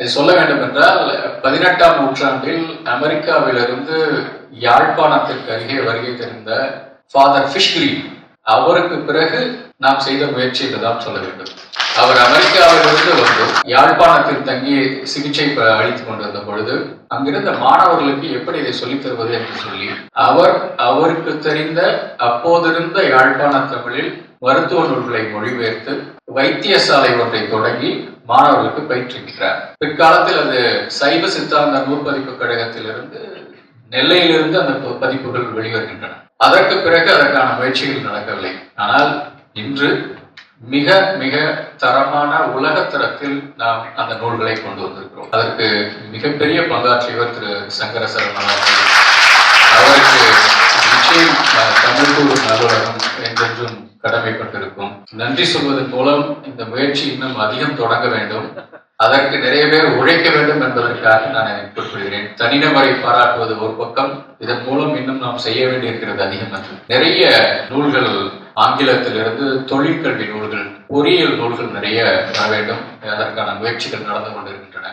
இது சொல்ல வேண்டும் என்றால் பதினெட்டாம் நூற்றாண்டில் அமெரிக்காவிலிருந்து யாழ்ப்பாணத்திற்கு அருகே வருகை தெரிந்த ஃபாதர் ஃபிஷ்கிரி அவருக்கு பிறகு நாம் செய்த முயற்சி என்றுதான் சொல்ல வேண்டும். அவர் அமெரிக்காவிலிருந்து வந்து யாழ்ப்பாணத்தில் தங்கி சிகிச்சை அளித்துக் கொண்டிருந்த பொழுது அங்கிருந்த மாணவர்களுக்கு எப்படி இதை சொல்லித் தருவது என்று சொல்லி அவர் அவருக்கு தெரிந்த அப்போதிருந்த யாழ்ப்பாண தமிழில் மருத்துவ நூல்களை மொழிபெயர்த்து வைத்தியசாலை ஒன்றை தொடங்கி மாணவர்களுக்கு பயிற்றுவிக்கிறார். பிற்காலத்தில் அது சைவ சித்தாந்த நூற்பதிப்பு கழகத்திலிருந்து நெல்லையிலிருந்து அந்த பதிப்புகள் வெளிவருகின்றன. அதற்கு பிறகு அதற்கான முயற்சிகள் நடக்கவில்லை. ஆனால் இன்று மிக மிக தரமான உலக தரத்தில் நாம் அந்த நூல்களை கொண்டு வந்திருக்கிறோம். அதற்கு மிகப்பெரிய பங்காற்றியவர் திரு சங்கர சரவணன் என்றும் கடமைப்பட்டிருக்கும். நன்றி சொல்வதன் மூலம் இந்த முயற்சி இன்னும் அதிகம் தொடங்க வேண்டும். அதற்கு நிறைய பேர் உழைக்க வேண்டும் என்பதற்காக நான் குறிப்பிடுகிறேன். தனிநபரை பாராட்டுவது ஒரு பக்கம் இதன் மூலம் இன்னும் நாம் செய்ய வேண்டியிருக்கிறது அதிகம் என்று நிறைய நூல்கள் ஆங்கிலத்திலிருந்து தொழிற்கல்வி நூல்கள் பொறியியல் நூல்கள் நிறைய வர வேண்டும். அதற்கான முயற்சிகள் நடந்து கொண்டிருக்கின்றன.